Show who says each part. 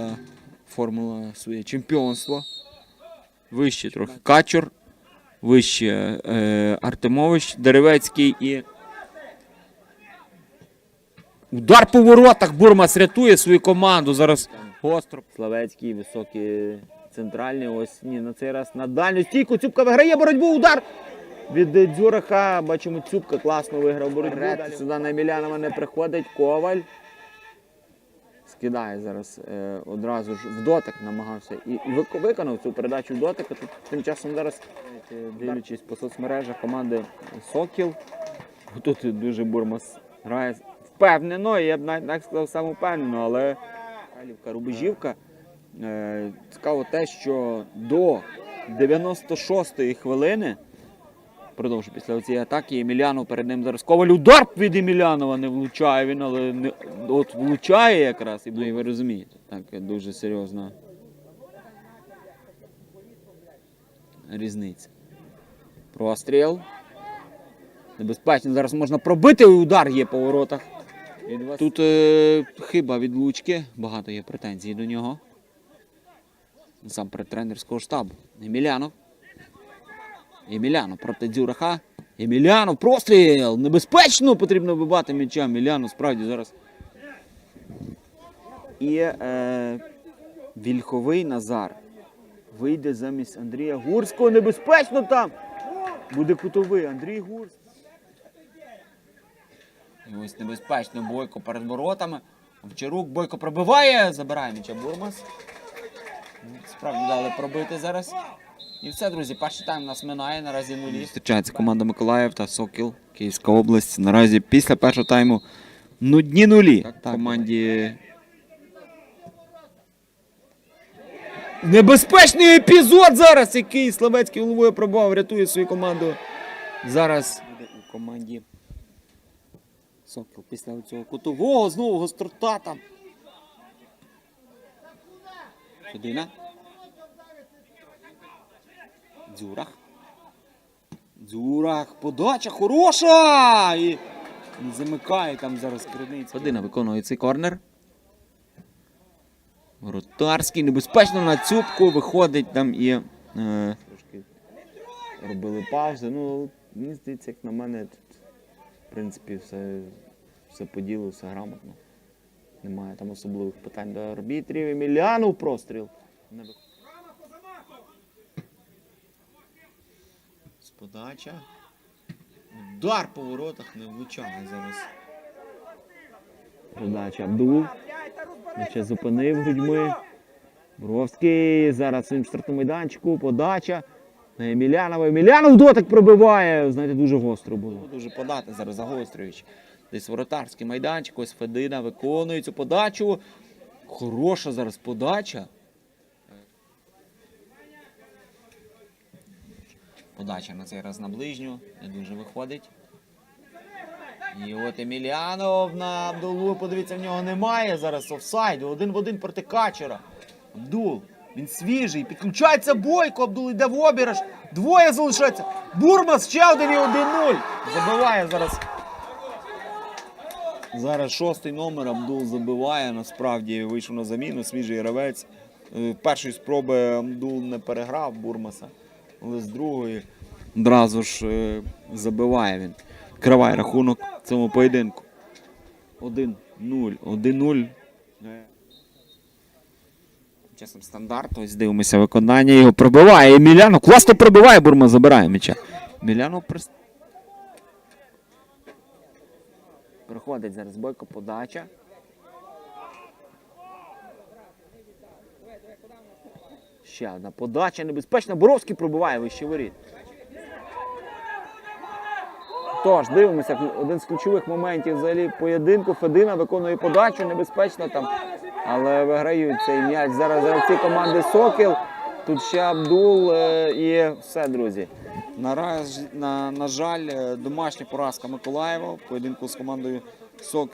Speaker 1: команда оформила своє чемпіонство. Вище трохи Качур, вище е, Артемович, Деревецький і. Удар по воротах. Бурмас рятує свою команду. Зараз гостро. Славецький, високий центральний. Ось ні, на цей раз на дальню стійку. Цюбка виграє боротьбу. Удар від Дзюраха. Бачимо, Цюбка класно виграв боротьбу. Сюди на Емельянова не приходить. Коваль. Скидає зараз е, одразу ж в дотик намагався і, і виконав цю передачу в дотик. Тут тим часом зараз, дивлячись по соцмережах команди Сокіл, тут дуже Бурмас грає впевнено, я б навіть так сказав самовпевнено, але Калівка Рубежівка. Е, цікаво те, що до 96-ї хвилини Продовжує після цієї атаки. Емілянов перед ним зараз Коваль. Удар від Емілянова не влучає він, але не, от влучає якраз. І, ну, і ви розумієте, так дуже серйозна різниця. Простріл. Небезпечно. Зараз можна пробити, удар є по воротах. Тут е, хиба від Лучки, багато є претензій до нього. Насамперед тренерського штабу. Емілянов. Еміляно проти Дзюраха. Еміляно, простріл! Небезпечно потрібно вибивати м'яча. Еміляно справді зараз. І е, Вільховий Назар вийде замість Андрія Гурського. Небезпечно там! Буде кутовий Андрій Гурський. Ось небезпечно Бойко перед воротами. Овчарук Бойко пробиває, забирає м'яча Бурмас. Справді дали пробити зараз. І все, друзі, перший тайм нас минає, наразі нулі. Зустрічається команда Миколаїв та Сокіл, Київська область. Наразі після першого тайму нудні нулі. Так, команді. Небезпечний епізод зараз, який Славецький головою пробував, рятує свою команду. Зараз буде у команді Сокіл після цього кутового, знову гострота там. Судина. Дзюрах. Дзюрах. Подача хороша! І замикає там зараз криниця. Година виконує цей корнер. Воротарський небезпечно на цюбку виходить там і. Е, робили паузи. Ну, мені здається, як на мене, тут, в принципі, все, все по ділу, все грамотно. Немає там особливих питань до арбітрів. Емілянов простріл. Не виходить. Подача. Удар по воротах не влучає зараз. Подача Абдул. Ще зупинив грудьми. Бровський. Зараз в своїм штрафному майданчику. Подача. На Емілянова. Емілянов дотик пробиває. Знаєте, дуже гостро було. Дуже подати зараз загострюючи. Десь воротарський майданчик. Ось Федина виконує цю подачу. Хороша зараз подача. Подача на цей раз на ближню, не дуже виходить. І от Еміліанов на Абдулу, подивіться, в нього немає зараз офсайду. Один в один проти Качера. Абдул, він свіжий, підключається Бойко, Абдул йде в обіраж. Двоє залишається. Бурмас ще один і 1-0. Забиває зараз. Зараз шостий номер Абдул забиває. Насправді вийшов на заміну, свіжий гравець. Е, Першої спроби Абдул не переграв Бурмаса, але з другої одразу ж е, забиває він. Криває рахунок в цьому поєдинку. 1-0. 1-0. Е. Часом стандарт. Ось дивимося виконання. Його пробиває. Еміляно. Класно пробиває, Бурма забирає м'яча. Еміляно прис... Приходить зараз бойко подача. Одна подача небезпечна. Боровський пробиває вище воріт. Тож, дивимося, один з ключових моментів взагалі поєдинку. Федина виконує подачу, небезпечно там, але виграють цей м'яч. Зараз гравці команди Сокіл. Тут ще Абдул е, і все, друзі. Нараз, на, на жаль, е, домашня поразка Миколаєва в поєдинку з командою Сокіл.